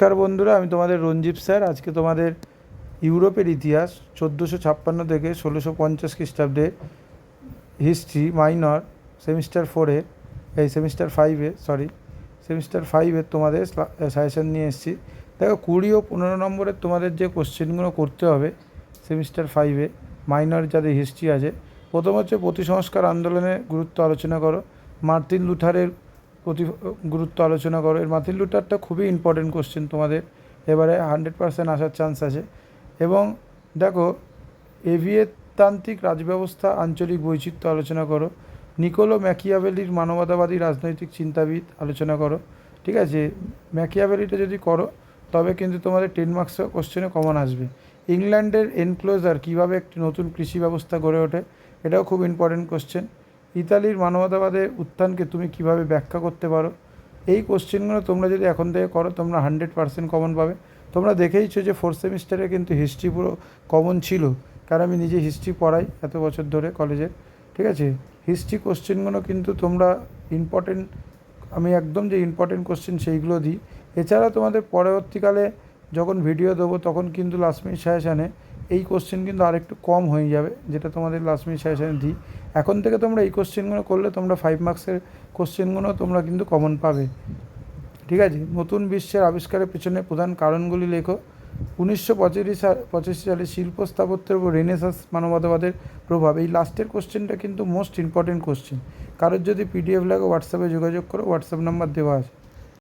নমস্কার বন্ধুরা, আমি তোমাদের রঞ্জিত স্যার। আজকে তোমাদের ইউরোপের ইতিহাস, চোদ্দোশো ছাপ্পান্ন থেকে ষোলোশো পঞ্চাশ খ্রিস্টাব্দে হিস্ট্রি মাইনর সেমিস্টার ফোরে এই সেমিস্টার ফাইভে সরি সেমিস্টার ফাইভে তোমাদের সাজেশন নিয়ে এসেছি। দেখো, কুড়ি ও পনেরো নম্বরের তোমাদের যে কোশ্চেনগুলো করতে হবে সেমিস্টার ফাইভে মাইনর যাদের হিস্ট্রি আছে, প্রথম হচ্ছে প্রতিসংস্কার আন্দোলনের গুরুত্ব আলোচনা করো। মার্টিন লুথারের প্রতি গুরুত্ব আলোচনা করো। এর মার্টিন লুটারটা খুবই ইম্পর্টেন্ট কোশ্চেন তোমাদের। এবারে হান্ড্রেড পার্সেন্ট আসার চান্স আছে। এবং দেখো এভিয়েতান্ত্রিক রাজব্যবস্থা আঞ্চলিক বৈচিত্র্য আলোচনা করো। নিকোলো ম্যাকিয়াভেলির মানবতাবাদী রাজনৈতিক চিন্তাবিদ আলোচনা করো। ঠিক আছে? ম্যাকিয়াভেলিটা যদি করো, তবে কিন্তু তোমাদের টেন মার্কস কোশ্চেনে কমন আসবে। ইংল্যান্ডের এনক্লোজার কীভাবে একটি নতুন কৃষি ব্যবস্থা গড়ে ওঠে, এটাও খুব ইম্পর্টেন্ট কোশ্চেন ইতালির মানবতাবাদের উত্থানকে তুমি কীভাবে ব্যাখ্যা করতে পারো? এই কোশ্চেনগুলো তোমরা যদি এখন থেকে করো, তোমরা হান্ড্রেড পার্সেন্ট কমন পাবে। তোমরা দেখেইছো যে ফোর্থ সেমিস্টারে কিন্তু হিস্ট্রি পুরো কমন ছিল। কারণ আমি নিজে হিস্ট্রি পড়াই এত বছর ধরে কলেজে ঠিক আছে? হিস্ট্রি কোশ্চেনগুলো কিন্তু তোমরা ইম্পর্টেন্ট আমি একদম যে ইম্পর্টেন্ট কোশ্চেন সেইগুলো দিই। এছাড়া তোমাদের পরবর্তীকালে যখন ভিডিও দেবো, তখন কিন্তু লাস্ট মিনিট এই কোশ্চেন কিন্তু আরেকটু কম হয়ে যাবে, যেটা তোমাদের লাস্ট মিনিট সাজেশানে দিই এখন থেকে তোমরা এই কোশ্চেনগুলো করলে তোমরা ফাইভ মার্কসের কোশ্চেনগুলো তোমরা কিন্তু কমন পাবে। ঠিক আছে? নতুন বিশ্বের আবিষ্কারের পেছনে প্রধান কারণগুলি লেখো। উনিশশো পঁচাশি সাল, পঁচাশি সালে শিল্প স্থাপত্যের উপর রেনেসাস মানবতাবাদের প্রভাব। এই লাস্টের কোশ্চেনটা কিন্তু মোস্ট ইম্পর্টেন্ট কোশ্চেন কারোর যদি পিডিএফ লাগে হোয়াটসঅ্যাপে যোগাযোগ করো হোয়াটসঅ্যাপ নাম্বার দেওয়া আছে।